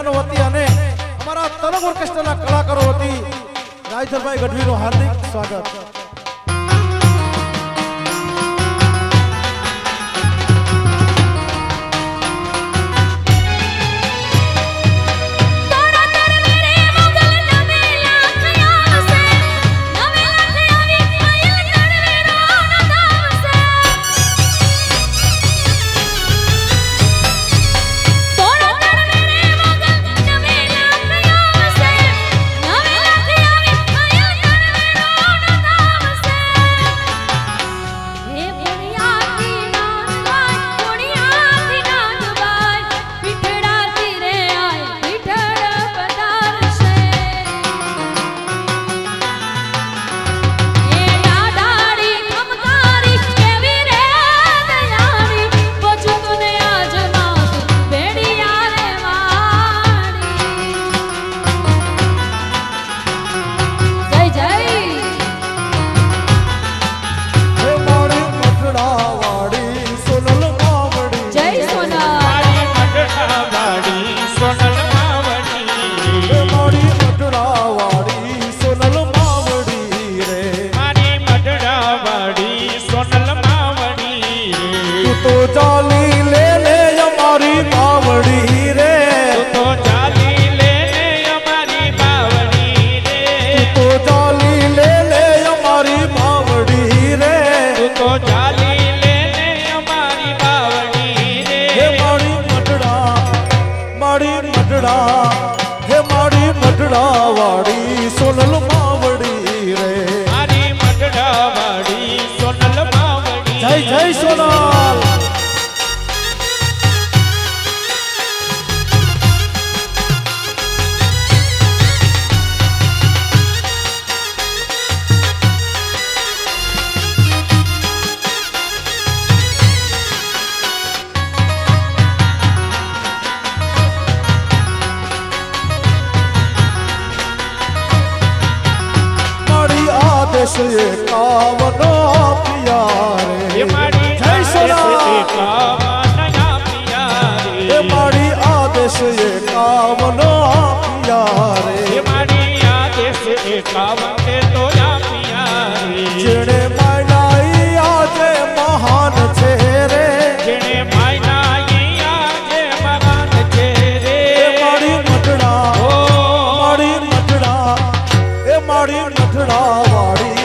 સંસ્થાનો વતી અને અમારા તરંગ ઓર્કેસ્ટ્રાના કલાકારો વતી રાયધરભાઈ ગઢવીનું હાર્દિક સ્વાગત. వాడి సొలలు દેશ એકાવનો પિયારે. વાળી નઠડા વાળી.